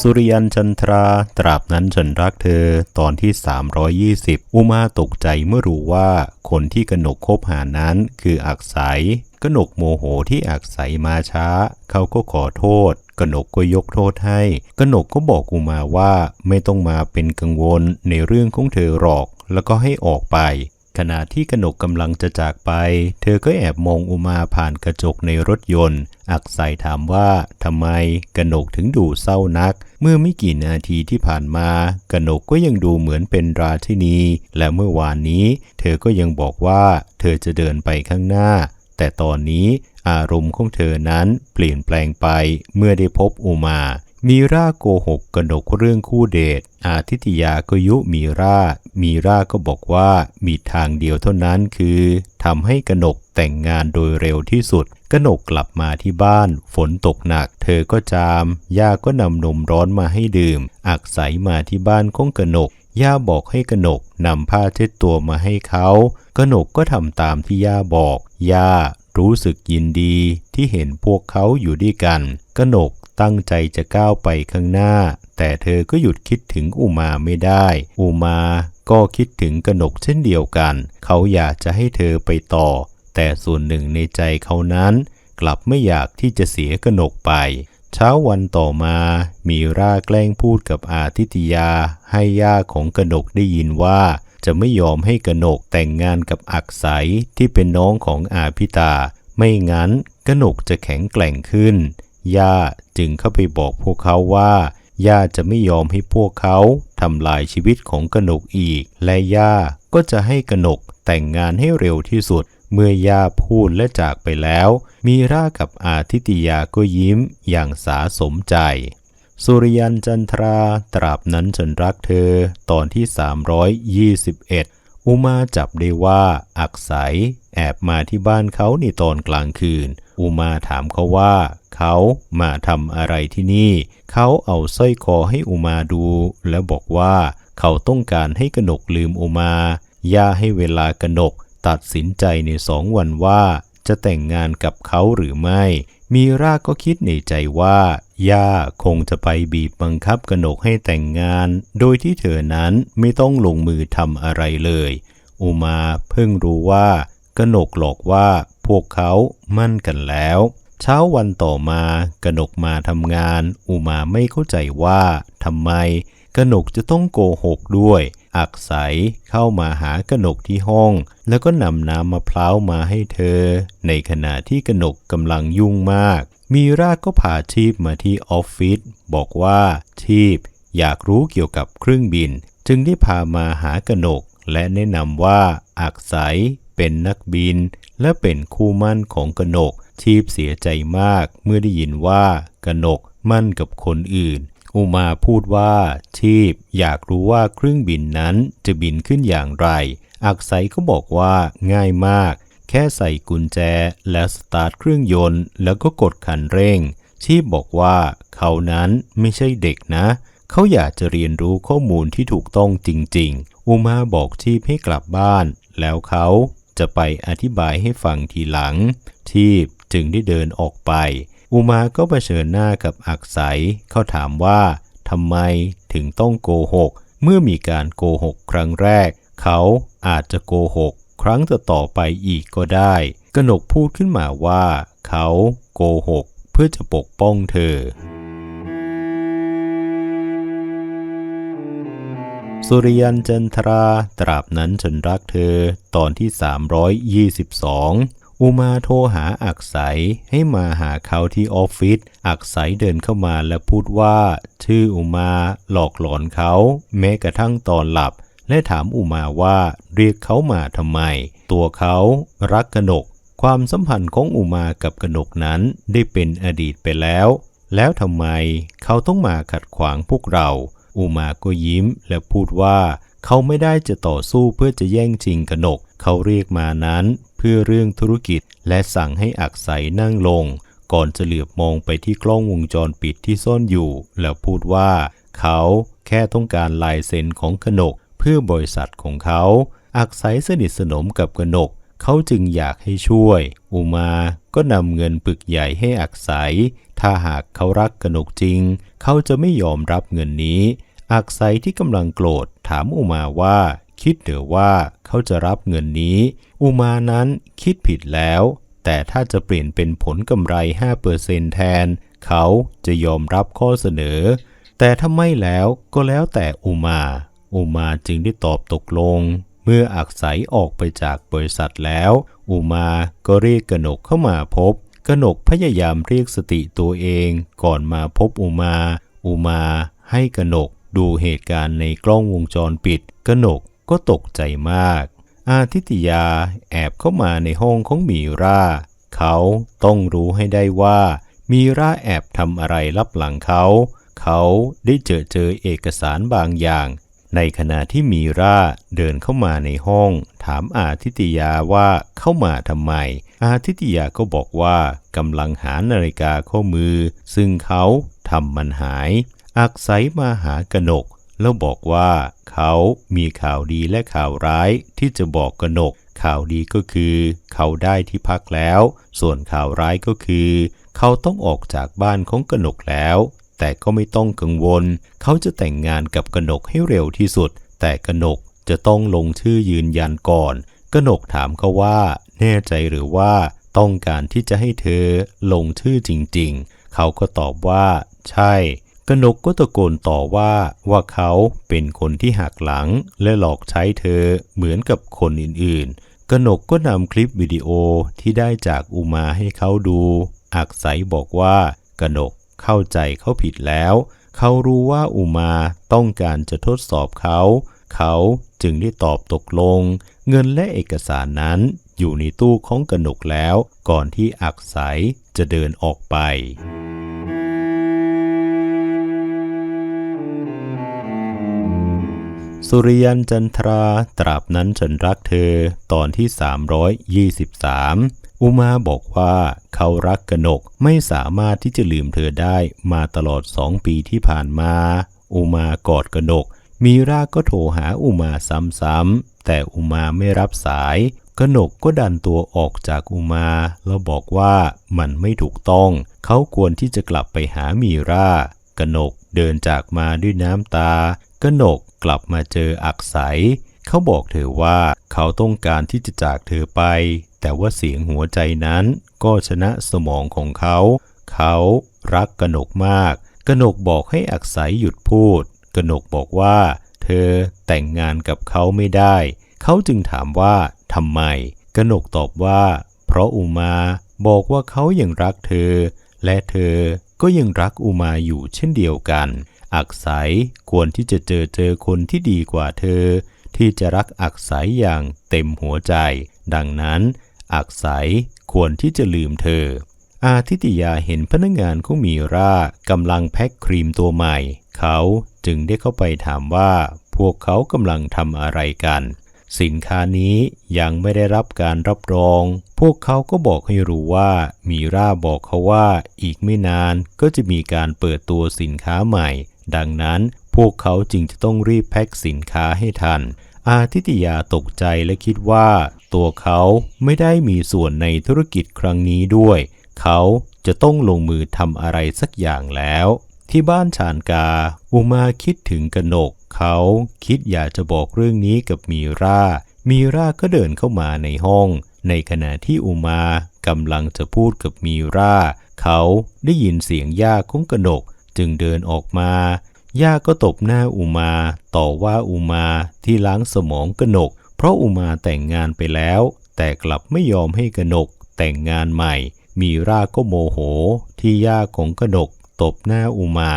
สุริยันจันทรา ตราบนั้นฉันรักเธอ ตอนที่ 320 อุมาตกใจเมื่อรู้ว่าคนที่กนกคบหานั้นคืออักษยกนกโมโหที่อักษยมาช้า เขาก็ขอโทษ กนกก็ยกโทษให้ กนกก็บอกอุมาว่าไม่ต้องมาเป็นกังวลในเรื่องของเธอหรอก แล้วก็ให้ออกไป ขณะที่กนกกำลังจะจากไป เธอก็แอบมองอุมาผ่านกระจกในรถยนต์ อักษยถามว่าทำไมกนกถึงดูเศร้านัก เมื่อไม่กี่นาทีที่ผ่านมากนกก็ยังดูเหมือนเป็นราชินี และเมื่อวานนี้ เธอก็ยังบอกว่า เธอจะเดินไปข้างหน้า แต่ตอนนี้อารมณ์ของเธอนั้นเปลี่ยนแปลงไปเมื่อได้พบอุมา มีราโกหกกนกเรื่องคู่เดทอาทิตยาก็ยุมีรา มีราก็บอกว่ามีทางเดียวเท่านั้นคือทำให้กนกแต่งงานโดยเร็วที่สุด กนกกลับมาที่บ้าน ฝนตกหนัก เธอก็จาม ย่าก็นำนมร้อนมาให้ดื่ม อักใสมาที่บ้านของกนก ย่าบอกให้กนกนำผ้าเช็ดตัวมาให้เขา กนกก็ทำตามที่ย่าบอก ย่ารู้สึกยินดีที่เห็นพวกเขาอยู่ด้วยกัน กนก ตั้งใจจะก้าวไปข้างหน้า แต่เธอก็หยุดคิดถึงอุมาไม่ได้ อุมาก็คิดถึงกนกเช่นเดียวกัน เขาอยากจะให้เธอไปต่อ แต่ส่วนหนึ่งในใจเขานั้น กลับไม่อยากที่จะเสียกนกไป เช้าวันต่อมามีราแกล้งพูดกับอาทิตยา ให้ย่าของกนกได้ยินว่า จะไม่ยอมให้กนกแต่งงานกับอักษยที่เป็นน้องของอาพิตา ไม่งั้นกนกจะแข็งแกร่งขึ้นย่า จึงเข้าไปบอกพวกเขาว่าย่าจะไม่ยอมให้พวกเขาทำลายชีวิตของกนกอีก และย่าก็จะให้กนกแต่งงานให้เร็วที่สุด เมื่อย่าพูดและจากไปแล้ว มีรากับอาทิตยาก็ยิ้มอย่างสาสมใจ สุริยันจันทราตราบนั้นฉันรักเธอ ตอนที่ 321 อุมาจับได้ว่าอักษย แอบมาที่บ้านเขาในตอนกลางคืน อุมาถามเขาว่า เขามาทำอะไรที่นี่ เขาเอาสร้อยคอให้อุมาดู แล้วบอกว่าเขาต้องการให้กนกลืมอุมา ย่าให้เวลากนกตัดสินใจในสองวันว่า จะแต่งงานกับเขาหรือไม่ มีรากก็คิดในใจว่าย่าคงจะไปบีบบังคับกนกให้แต่งงาน โดยที่เธอนั้นไม่ต้องลงมือทำอะไรเลย อุมาเพิ่งรู้ว่า กนกหลอกว่าพวกเขามั่นกันแล้ว เช้าวันต่อมากนกมาทำงาน อุมาไม่เข้าใจว่าทำไมกนกจะต้องโกหกด้วย อักใสเข้ามาหากนกที่ห้อง แล้วก็นำน้ำมะพร้าวมาให้เธอ ในขณะที่กนกกำลังยุ่งมาก มีราชก็พาชีพมาที่ออฟฟิศบอกว่าชีพอยากรู้เกี่ยวกับเครื่องบิน จึงได้พามาหากนก และแนะนำว่าอักใส เป็นนักบิน และเป็นคู่มั่นของกนก ชีพเสียใจมากเมื่อได้ยินว่ากนกมั่นกับคนอื่น อุมาพูดว่าชีพอยากรู้ว่าเครื่องบินนั้นจะบินขึ้นอย่างไร อักไซก็บอกว่าง่ายมาก แค่ใส่กุญแจและสตาร์ทเครื่องยนต์ แล้วก็กดคันเร่ง ชีพบอกว่าเขานั้นไม่ใช่เด็กนะเขาอยากจะเรียนรู้ข้อมูลที่ถูกต้องจริง ๆ อุมาบอกชีพให้กลับบ้าน แล้วเขา จะไปอธิบายให้ฟังทีหลังชีพจึงได้เดินออกไป อุมาก็เผชิญหน้ากับอักไสเขาถามว่าทำไมถึงต้องโกหก เมื่อมีการโกหกครั้งแรก เขาอาจจะโกหก ครั้งต่อไปอีกก็ได้กนกพูดขึ้นมาว่า เขาโกหก เพื่อจะปกป้องเธอ สุริยันจันทราตราบนั้นฉันรักเธอตอนที่ 322 อุมาโทรหาอักไสให้มาหาเขาที่ออฟฟิศอักไสเดินเข้ามาและพูดว่า ชื่ออุมาหลอกหลอนเขา แม้กระทั่งตอนหลับ และถามอุมาว่าเรียกเขามาทำไม ตัวเขารักกนก ความสัมพันธ์ของอุมากับกนกนั้นได้เป็นอดีตไปแล้ว แล้วทำไมเขาต้องมาขัดขวางพวกเรา อุมาก็ยิ้มและพูดว่า เขาไม่ได้จะต่อสู้เพื่อจะแย่งชิงกนก เขาเรียกมานั้น เพื่อเรื่องธุรกิจและสั่งให้อักไสนั่งลง ก่อนจะเหลือบมองไปที่กล้องวงจรปิดที่ซ่อนอยู่ แล้วพูดว่า เขาแค่ต้องการลายเซ็นของกนก เพื่อบริษัทของเขา อักไสสนิทสนมกับกนก เขาจึงอยากให้ช่วย อุมาก็นำเงินปึกใหญ่ให้อักษยถ้าหากเขารักกนกจริง เขาจะไม่ยอมรับเงินนี้ อักษยที่กำลังโกรธถามอุมาว่า คิดเดือว่าเขาจะรับเงินนี้ อุมานั้นคิดผิดแล้ว แต่ถ้าจะเปลี่ยนเป็นผลกำไร 5%แทน เขาจะยอมรับข้อเสนอ แต่ถ้าไม่แล้วก็แล้วแต่อุมา อุมาจึงได้ตอบตกลง เมื่ออักษยออกไปจากบริษัทแล้ว อุมาก็เรียกกนกเข้ามาพบ กนกพยายามเรียกสติตัวเองก่อนมาพบอุมา อุมาให้กนกดูเหตุการณ์ในกล้องวงจรปิด กนกก็ตกใจมาก อาทิตยาแอบเข้ามาในห้องของมีราเขาต้องรู้ให้ได้ว่า มีราแอบทำอะไรลับหลังเขา เขาได้เจอเจอเอกสารบางอย่าง ในขณะที่มีราเดินเข้ามาในห้อง ถามอาทิตยาว่าเข้ามาทำไม อาทิตยาก็บอกว่ากำลังหานาฬิกาข้อมือ ซึ่งเขาทำมันหาย อักไสมาหากนก แล้วบอกว่าเขามีข่าวดีและข่าวร้ายที่จะบอกกนก ข่าวดีก็คือ เขาได้ที่พักแล้ว ส่วนข่าวร้ายก็คือ เขาต้องออกจากบ้านของกนกแล้ว แต่ก็ไม่ต้องกังวล เขาจะแต่งงานกับกนกให้เร็วที่สุด แต่กนกจะต้องลงชื่อยืนยันก่อน กนกถามเขาว่า แน่ใจหรือว่าต้องการที่จะให้เธอลงชื่อจริงๆ เขาก็ตอบว่า ใช่กนกก็ตะโกนต่อว่าว่าเขาเป็นคนที่หักหลังและหลอกใช้เธอเหมือนกับคนอื่นๆ กนกก็นำคลิปวิดีโอที่ได้จากอุมาให้เขาดู อักไสบอกว่ากนก เข้าใจเขาผิดแล้ว เขารู้ว่าอุมาต้องการจะทดสอบเขา เขาจึงได้ตอบตกลง เงินและเอกสารนั้นอยู่ในตู้ของกนกแล้ว ก่อนที่อักไสจะเดินออกไปสุริยันจันทราตราบนั้นฉันรักเธอตอนที่ 323 อุมาบอกว่าเขารักกนกไม่สามารถที่จะลืมเธอได้มาตลอดสองปีที่ผ่านมา อุมากอดกนก มีราก็โทรหาอุมาซ้ำๆแต่อุมาไม่รับสายกนกก็ดันตัวออกจากอุมา แล้วบอกว่ามันไม่ถูกต้อง เขาควรที่จะกลับไปหามีรากนกเดินจากมาด้วยน้ำตากนกกลับมาเจออักษย เขาบอกเธอว่าเขาต้องการที่จะจากเธอไป แต่ว่าเสียงหัวใจนั้นก็ชนะสมองของเขา เขารักกนกมาก กนกบอกให้อักษยหยุดพูด กนกบอกว่า เธอแต่งงานกับเขาไม่ได้ เขาจึงถามว่าทำไม กนกตอบว่า เพราะอุมาบอกว่าเขายังรักเธอ และเธอก็ยังรักอุมาอยู่เช่นเดียวกัน อักษยควรที่จะเจอเจอคนที่ดีกว่าเธอ ที่จะรักอักษยอย่างเต็มหัวใจ ดังนั้น อักษยควรที่จะลืมเธอ อาทิตยาเห็นพนักงานของมีรากำลังแพ็คครีมตัวใหม่ เขาจึงได้เข้าไปถามว่า พวกเขากำลังทำอะไรกัน สินค้านี้ยังไม่ได้รับการรับรอง พวกเขาก็บอกให้รู้ว่า มีราบอกเขาว่าอีกไม่นานก็จะมีการเปิดตัวสินค้าใหม่ ดังนั้น พวกเขาจึงจะต้องรีบแพ็คสินค้าให้ทัน อาทิตยาตกใจและคิดว่า ตัวเขาไม่ได้มีส่วนในธุรกิจครั้งนี้ด้วย เขาจะต้องลงมือทำอะไรสักอย่างแล้ว ที่บ้านชานกา อุมาคิดถึงกนก เขาคิดอยากจะบอกเรื่องนี้กับมีรามีราก็เดินเข้ามาในห้อง ในขณะที่อุมากำลังจะพูดกับมีรา เขาได้ยินเสียงย่าของกนก จึงเดินออกมา ย่าก็ตบหน้าอุมา ต่อว่าอุมาที่ล้างสมองกนก เพราะอุมาแต่งงานไปแล้ว แต่กลับไม่ยอมให้กนก แต่งงานใหม่ มีราก็โมโห ที่ย่าของกนก ตบหน้าอุมา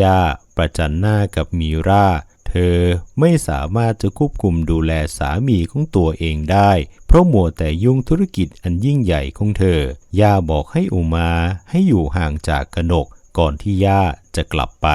ย่าประจันหน้ากับมีราเธอไม่สามารถจะควบคุมดูแลสามีของตัวเองได้ เพราะมัวแต่ยุ่งธุรกิจอันยิ่งใหญ่ของเธอ ย่าบอกให้อุมาให้อยู่ห่างจากกนก ก่อนที่ย่าจะกลับไป